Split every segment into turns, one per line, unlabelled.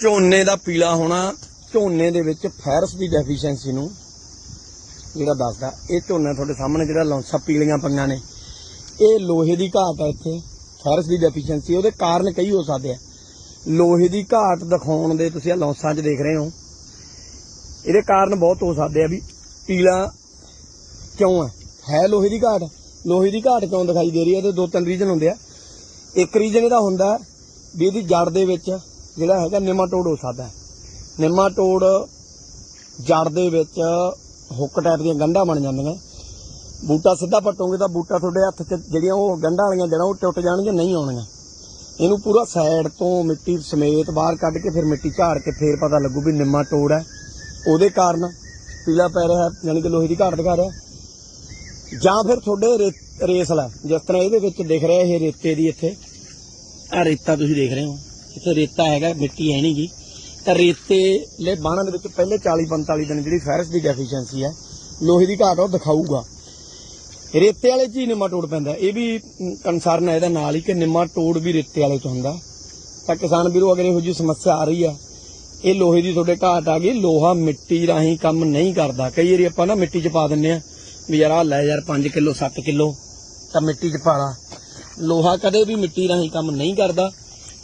ਝੋਨੇ ਦਾ ਪੀਲਾ ਹੋਣਾ, ਝੋਨੇ ਦੇ ਵਿੱਚ ਫਾਇਰਸ ਦੀ ਡੈਫੀਸ਼ੀਐਂਸੀ ਨੂੰ ਜਿਹੜਾ ਦੱਸਦਾ, ਇਹ ਝੋਨਾ ਤੁਹਾਡੇ ਸਾਹਮਣੇ ਜਿਹੜਾ ਲੌਂਸਾ ਪੀਲੀਆਂ ਪਈਆਂ ਨੇ, ਇਹ ਲੋਹੇ ਦੀ ਘਾਟ ਹੈ ਇੱਥੇ, ਫਾਇਰਸ ਦੀ ਡੈਫੀਸ਼ੀਐਂਸੀ ਉਹਦੇ ਕਾਰਨ ਕਈ ਹੋ ਸਕਦੇ ਆ। ਲੋਹੇ ਦੀ ਘਾਟ ਦਿਖਾਉਣ ਦੇ ਤੁਸੀਂ ਆ ਲੌਂਸਾਂ 'ਚ ਦੇਖ ਰਹੇ ਹੋ। ਇਹਦੇ ਕਾਰਨ ਬਹੁਤ ਹੋ ਸਕਦੇ ਆ ਵੀ ਪੀਲਾ ਕਿਉਂ ਹੈ ਹੈ ਲੋਹੇ ਦੀ ਘਾਟ? ਲੋਹੇ ਦੀ ਘਾਟ ਕਿਉਂ ਦਿਖਾਈ ਦੇ ਰਹੀ ਹੈ ਇਹਦੇ ਦੋ ਤਿੰਨ ਰੀਜਨ ਹੁੰਦੇ ਆ। ਇੱਕ ਰੀਜਨ ਇਹਦਾ ਹੁੰਦਾ ਵੀ ਇਹਦੀ ਜੜ ਦੇ ਵਿੱਚ ਜਿਹੜਾ ਹੈਗਾ ਨਿਮਾਟੋਡ ਹੋ ਸਕਦਾ ਹੈ ਨਿਮਾਟੋਡ ਜੜ ਦੇ ਵਿੱਚ ਹੁੱਕ ਟਾਈਪ ਦੀਆਂ ਗੰਢਾਂ ਬਣ ਜਾਂਦੀਆਂ। ਬੂਟਾ ਸਿੱਧਾ ਪੱਟੋਗੇ ਤਾਂ ਬੂਟਾ ਤੁਹਾਡੇ ਹੱਥ 'ਚ ਜਿਹੜੀਆਂ ਉਹ ਗੰਢਾਂ ਵਾਲੀਆਂ ਜੜਾਂ ਉਹ ਟੁੱਟ ਜਾਣਗੀਆਂ, ਨਹੀਂ ਆਉਣਗੀਆਂ। ਇਹਨੂੰ ਪੂਰਾ ਸਾਈਡ ਤੋਂ ਮਿੱਟੀ ਸਮੇਤ ਬਾਹਰ ਕੱਢ ਕੇ ਫਿਰ ਮਿੱਟੀ ਝਾੜ ਕੇ ਫੇਰ ਪਤਾ ਲੱਗੂ ਵੀ ਨਿਮਾਟੋਡ ਹੈ। ਉਹਦੇ ਕਾਰਨ ਪੀਲਾ ਪੈ ਰਿਹਾ, ਯਾਨੀ ਕਿ ਲੋਹੇ ਦੀ ਘਾਟ ਦਿਖਾ ਰਿਹਾ। ਜਾਂ ਫਿਰ ਤੁਹਾਡੇ ਰੇ- ਰੇਸਲ ਜਿਸ ਤਰ੍ਹਾਂ ਇਹਦੇ ਵਿੱਚ ਦਿਖ ਰਿਹਾ ਇਹ ਰੇਤੇ ਦੀ ਇੱਥੇ। ਆ ਰੇਤਾ ਤੁਸੀਂ ਦੇਖ ਰਹੇ ਹੋ। ਇੱਥੇ ਰੇਤਾ ਹੈਗਾ, ਮਿੱਟੀ ਹੈ ਨਹੀਂ ਨਹੀਂਗੀ ਤਾਂ ਰੇਤੇ ਲੈ ਬਾਣਾ ਦੇ ਵਿੱਚ ਪਹਿਲੇ 40 45 ਦਿਨ ਜਿਹੜੀ ਫੈਰਸ ਦੀ ਡੈਫੀਸ਼ੀਐਂਸੀ ਹੈ, ਲੋਹੇ ਦੀ ਘਾਟ ਉਹ ਦਿਖਾਊਗਾ। ਰੇਤੇ ਵਾਲੇ 'ਚ ਹੀ ਨਿਮਾਟੋਡ ਪੈਂਦਾ। ਇਹ ਵੀ ਕੰਸਰਨ ਹੈ ਇਹਦਾ ਨਾਲ ਹੀ ਕਿ ਨਿਮਾਟੋਡ ਵੀ ਰੇਤੇ ਵਾਲੇ 'ਚ ਹੁੰਦਾ। ਤਾਂ ਕਿਸਾਨ ਵੀਰੋ, ਅਗਰ ਇਹੋ ਜਿਹੀ ਸਮੱਸਿਆ ਆ ਰਹੀ ਆ, ਇਹ ਲੋਹੇ ਦੀ ਤੁਹਾਡੇ ਘਾਟ ਆ ਗਈ, ਲੋਹਾ ਮਿੱਟੀ ਰਾਹੀਂ ਕੰਮ ਨਹੀਂ ਕਰਦਾ। ਕਈ ਵਾਰੀ ਆਪਾਂ ਨਾ ਮਿੱਟੀ 'ਚ ਪਾ ਦਿੰਨੇ ਆ, ਵੀ ਯਾਰ ਆ ਲੈ ਯਾਰ 5 ਕਿਲੋ 7 ਕਿਲੋ, ਤਾਂ ਮਿੱਟੀ 'ਚ ਪਾ ਲਾ। ਲੋਹਾ ਕਦੇ ਵੀ ਮਿੱਟੀ ਰਾਹੀਂ ਕੰਮ ਨਹੀਂ ਕਰਦਾ।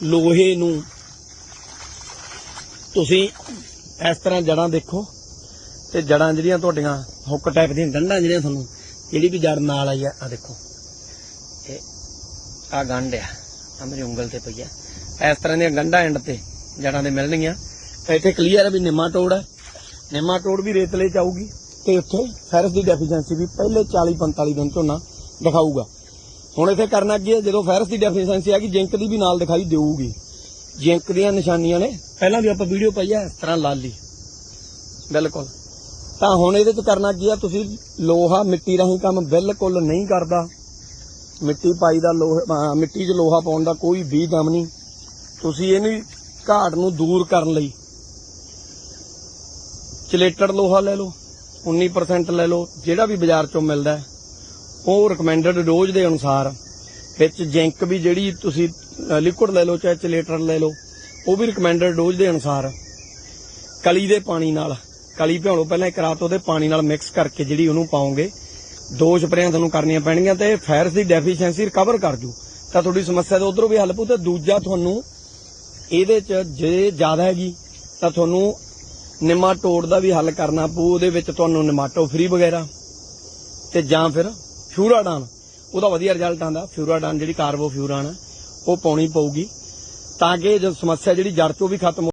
ਲੋਹੇ ਨੂੰ ਤੁਸੀਂ ਇਸ ਤਰ੍ਹਾਂ ਜੜਾਂ ਦੇਖੋ ਤੇ ਜੜਾਂ ਜਿਹੜੀਆਂ ਤੁਹਾਡੀਆਂ ਹੁੱਕ ਟਾਈਪ ਦੀਆਂ ਗੰਢਾਂ ਜਿਹੜੀਆਂ ਤੁਹਾਨੂੰ, ਜਿਹੜੀ ਵੀ ਜੜ ਨਾਲ ਆਈ ਆ ਆ ਦੇਖੋ। ਇਹ ਆ ਗੰਢ ਆ ਆ ਮੇਰੀ ਉਂਗਲ ਤੇ ਪਈ ਆ। ਇਸ ਤਰ੍ਹਾਂ ਦੀਆਂ ਗੰਢਾਂ ਐਂਡ ਤੇ ਜੜਾਂ ਦੇ ਮਿਲਣਗੀਆਂ ਤਾਂ ਇੱਥੇ ਕਲੀਅਰ ਹੈ ਵੀ ਨਿਮਾਟੋਡ ਹੈ ਨਿਮਾਟੋਡ ਵੀ ਰੇਤਲੇ ਚ ਆਊਗੀ ਤੇ ਉੱਥੇ ਫੈਰਸ ਦੀ ਡੈਫੀਸ਼ੀਐਂਸੀ ਵੀ ਪਹਿਲੇ 40 45 ਦਿਨ ਝੋਨਾ ਦਿਖਾਊਗਾ। ਹੁਣ ਇੱਥੇ ਕਰਨਾ ਕੀ ਹੈ ਜਦੋਂ ਫੈਰਸ ਦੀ ਡੈਫੀਸ਼ੀਐਂਸੀ ਆ ਗਈ ਜਿੰਕ ਦੀ ਵੀ ਨਾਲ ਦਿਖਾਈ ਦੇਊਗੀ। ਜਿੰਕ ਦੀਆਂ ਨਿਸ਼ਾਨੀਆਂ ਨੇ ਪਹਿਲਾਂ ਵੀ ਆਪਾਂ ਵੀਡੀਓ ਪਾਈ ਆ ਇਸ ਤਰ੍ਹਾਂ ਲਾਲੀ। ਬਿਲਕੁਲ। ਤਾਂ ਹੁਣ ਇਹਦੇ ਚ ਕਰਨਾ ਕੀ ਆ ਤੁਸੀਂ ਲੋਹਾ ਮਿੱਟੀ ਰਾਹੀਂ ਕੰਮ ਬਿਲਕੁਲ ਨਹੀਂ ਕਰਦਾ। ਮਿੱਟੀ ਪਾਈ ਦਾ ਲੋਹਾ ਮਿੱਟੀ 'ਚ ਲੋਹਾ ਪਾਉਣ ਦਾ ਕੋਈ ਵੀ ਦਮ ਨਹੀਂ। ਤੁਸੀਂ ਇਹਨੂੰ ਘਾਟ ਨੂੰ ਦੂਰ ਕਰਨ ਲਈ ਚਲੇਟਡ ਲੋਹਾ ਲੈ ਲਓ 19% ਲੈ ਲਓ ਜਿਹੜਾ ਵੀ ਬਾਜ਼ਾਰ 'ਚੋਂ ਮਿਲਦਾ ਹੈ, ਉਹ ਰეკਮੈਂਡਡ ਡੋਜ਼ ਦੇ ਅਨੁਸਾਰ ਵਿੱਚ ਜ਼ਿੰਕ ਵੀ ਜਿਹੜੀ ਤੁਸੀਂ ਲਿਕੁਇਡ ਲੈ ਲਓ, ਚਾਹੇ ਚਲੇਟਰ ਲੈ ਲਓ, ਉਹ ਵੀ ਰეკਮੈਂਡਡ ਡੋਜ਼ ਦੇ ਅਨੁਸਾਰ ਕਲੀ ਦੇ ਪਾਣੀ ਨਾਲ, ਕਲੀ ਭਿਉਂ ਲਓ, ਪਹਿਲਾਂ ਇੱਕ ਰਾਤ ਉਹਦੇ ਪਾਣੀ ਨਾਲ ਮਿਕਸ ਕਰਕੇ ਜਿਹੜੀ ਉਹਨੂੰ ਪਾਉਂਗੇ ਦੋ ਸਪਰੇਆਂ ਤੁਹਾਨੂੰ ਕਰਨੀਆਂ ਪੈਣਗੀਆਂ ਤੇ ਫੈਰਸ ਦੀ ਡੈਫੀਸ਼ੀਐਂਸੀ ਰਿਕਵਰ ਕਰ ਜੂ। ਤਾਂ ਤੁਹਾਡੀ ਸਮੱਸਿਆ ਦਾ ਉਧਰੋਂ ਵੀ ਹੱਲ ਪੂ ਤੇ ਦੂਜਾ ਤੁਹਾਨੂੰ ਇਹਦੇ ਚ ਜੇ ਜ਼ਿਆਦਾ ਹੈਗੀ, ਤਾਂ ਤੁਹਾਨੂੰ ਨਿਮਾ ਨਿਮਾਟੋਡ ਦਾ ਵੀ ਹੱਲ ਕਰਨਾ ਪੂ ਉਹਦੇ ਵਿੱਚ ਤੁਹਾਨੂੰ ਨਿਮਾਟੋ ਫ੍ਰੀ ਵਗੈਰਾ ਤੇ ਜਾਂ ਫਿਰ ਫਿਊਰਾਡਾਨ ਉਹਦਾ ਵਧੀਆ ਰਿਜ਼ਲਟ ਆਂਦਾ ਫਿਊਰਾਡਾਨ ਜਿਹੜੀ ਕਾਰਬੋਫਿਊਰਾਨ ਹੈ ਉਹ ਪਾਉਣੀ ਪਊਗੀ। ਤਾਂ ਕਿ ਜੋ ਸਮੱਸਿਆ ਜਿਹੜੀ ਜੜ ਤੋਂ ਵੀ ਖਤਮ ਹੋ